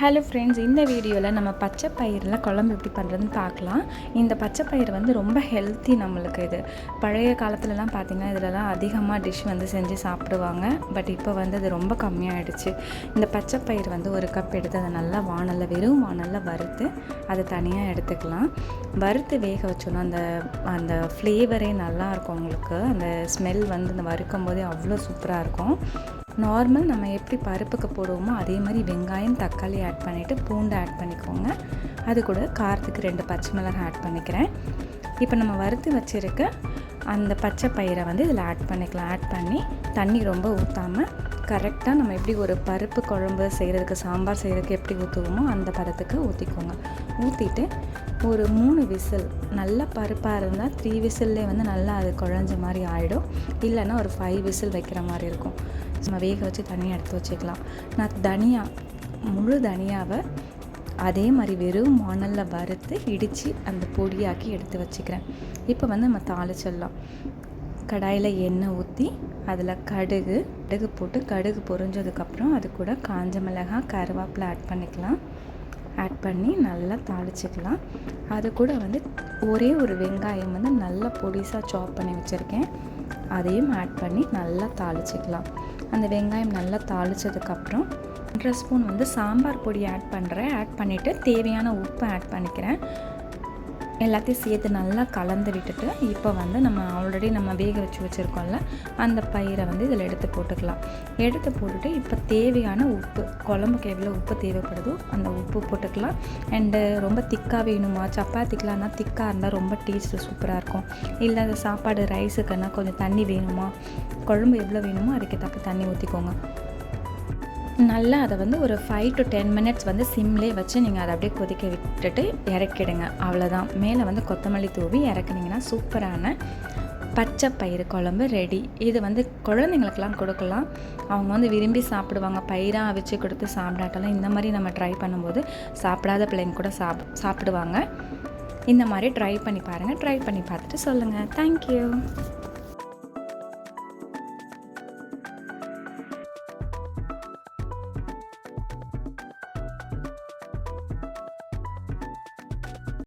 Hello friends இந்த வீடியோவில் நம்ம பச்சை பயிரில் குழம்பு எப்படி பண்ணுறதுன்னு பார்க்கலாம். இந்த பச்சை பயிர் வந்து ரொம்ப ஹெல்த்தி நம்மளுக்கு இது. பழைய காலத்துலலாம் பார்த்திங்கன்னா இதிலலாம் அதிகமாக டிஷ் வந்து செஞ்சு சாப்பிடுவாங்க. பட் இப்போ வந்து அது ரொம்ப கம்மியாகிடுச்சு இந்த பச்சை பயிர் வந்து ஒரு கப் எடுத்து அதை நல்லா வானலில் வெறும் வானலில் வறுத்து அதை தனியாக எடுத்துக்கலாம். வறுத்து வேக வச்சோன்னா அந்த அந்த ஃப்ளேவரே நல்லாயிருக்கும் உங்களுக்கு. அந்த ஸ்மெல் வந்து இந்த வறுக்கும் போதே அவ்வளோ சூப்பராக இருக்கும். நார்மல் நம்ம எப்படி பருப்புக்கு போடுவோமோ அதே மாதிரி வெங்காயம் தக்காளி ஆட் பண்ணிவிட்டு பூண்டு ஆட் பண்ணிக்கோங்க. அது கூட காரத்துக்கு ரெண்டு பச்சை மிளகாய் ஆட் பண்ணிக்கிறேன். இப்போ நம்ம வறுத்து வச்சுருக்க அந்த பச்சை பயிரை வந்து இதில் ஆட் பண்ணிக்கலாம். ஆட் பண்ணி தண்ணி ரொம்ப ஊற்றாமல் கரெக்டாக நம்ம எப்படி ஒரு பருப்பு குழம்பு செய்கிறதுக்கு சாம்பார் செய்கிறதுக்கு எப்படி ஊற்றுவோமோ அந்த பதத்துக்கு ஊற்றிக்கோங்க ஊற்றிட்டு ஒரு மூணு விசில் நல்ல பருப்பாக இருந்தால் த்ரீ விசில்லே வந்து நல்லா அது குழஞ்ச மாதிரி ஆகிடும் இல்லைன்னா ஒரு ஃபைவ் விசில் வைக்கிற மாதிரி இருக்கும். நம்ம வேக வச்சு தனியாக எடுத்து வச்சுக்கலாம். நான் தனியா முழு தனியாவை அதே மாதிரி வெறும் மணலில் வறுத்து இடித்து அந்த பொடியாக்கி எடுத்து வச்சுக்கிறேன். இப்போ வந்து நம்ம தாளிச்சிடலாம். கடாயில் எண்ணெய் ஊற்றி அதில் கடுகு கடுகு போட்டு கடுகு பொரிஞ்சதுக்கப்புறம் அது கூட காஞ்ச மிளகாய் கருவேப்பிலை ஆட் பண்ணிக்கலாம். ஆட் பண்ணி நல்லா தாளிச்சிக்கலாம். அது கூட வந்து ஒரே ஒரு வெங்காயம் வந்து நல்லா பொடிசாக சாப் பண்ணி வச்சுருக்கேன். அதையும் ஆட் பண்ணி நல்லா தாளிச்சிக்கலாம். அந்த வெங்காயம் நல்லா தாளித்ததுக்கப்புறம் ஒன்றரை ஸ்பூன் வந்து சாம்பார் பொடி ஆட் பண்ணுறேன் ஆட் பண்ணிவிட்டு தேவையான உப்பு ஆட் பண்ணிக்கிறேன். எல்லாத்தையும் சேர்த்து நல்லா கலந்து விட்டுட்டு இப்போ வந்து நம்ம ஆல்ரெடி நம்ம வேக வச்சு வச்சுருக்கோம்ல அந்த பயிரை வந்து இதில் எடுத்து போட்டுக்கலாம். எடுத்து போட்டுட்டு இப்போ தேவையான உப்பு குழம்புக்கு எவ்வளோ உப்பு தேவைப்படுதோ அந்த உப்பு போட்டுக்கலாம். அண்டு ரொம்ப திக்காக வேணுமா சப்பாத்திக்கலாம்னா திக்காக இருந்தால் ரொம்ப டேஸ்ட்டு சூப்பராக இருக்கும். இல்லை அந்த சாப்பாடு ரைஸுக்குன்னா கொஞ்சம் தண்ணி வேணுமா குழம்பு எவ்வளோ வேணுமோ அதுக்கு தக்க தண்ணி ஊற்றிக்கோங்க நல்லா அதை வந்து ஒரு ஃபைவ் டு டென் மினிட்ஸ் வந்து சிம்லேயே வச்சு நீங்கள் அதை அப்படியே கொதிக்க விட்டுட்டு இறக்கிடுங்க. அவ்வளோதான் மேலே வந்து கொத்தமல்லி தூவி இறக்குனீங்கன்னா சூப்பரான பச்சை பயிறு குழம்பு ரெடி இது வந்து குழந்தைங்களுக்கெல்லாம் கொடுக்கலாம். அவங்க வந்து விரும்பி சாப்பிடுவாங்க. பயிராக அவிச்சு கொடுத்து சாப்பிடாட்டாலும் இந்த மாதிரி நம்ம ட்ரை பண்ணும்போது சாப்பிடாத பிள்ளைங்க கூட சாப் சாப்பிடுவாங்க. இந்த மாதிரி ட்ரை பண்ணி பாருங்கள் ட்ரை பண்ணி பார்த்துட்டு சொல்லுங்கள் தேங்க்யூ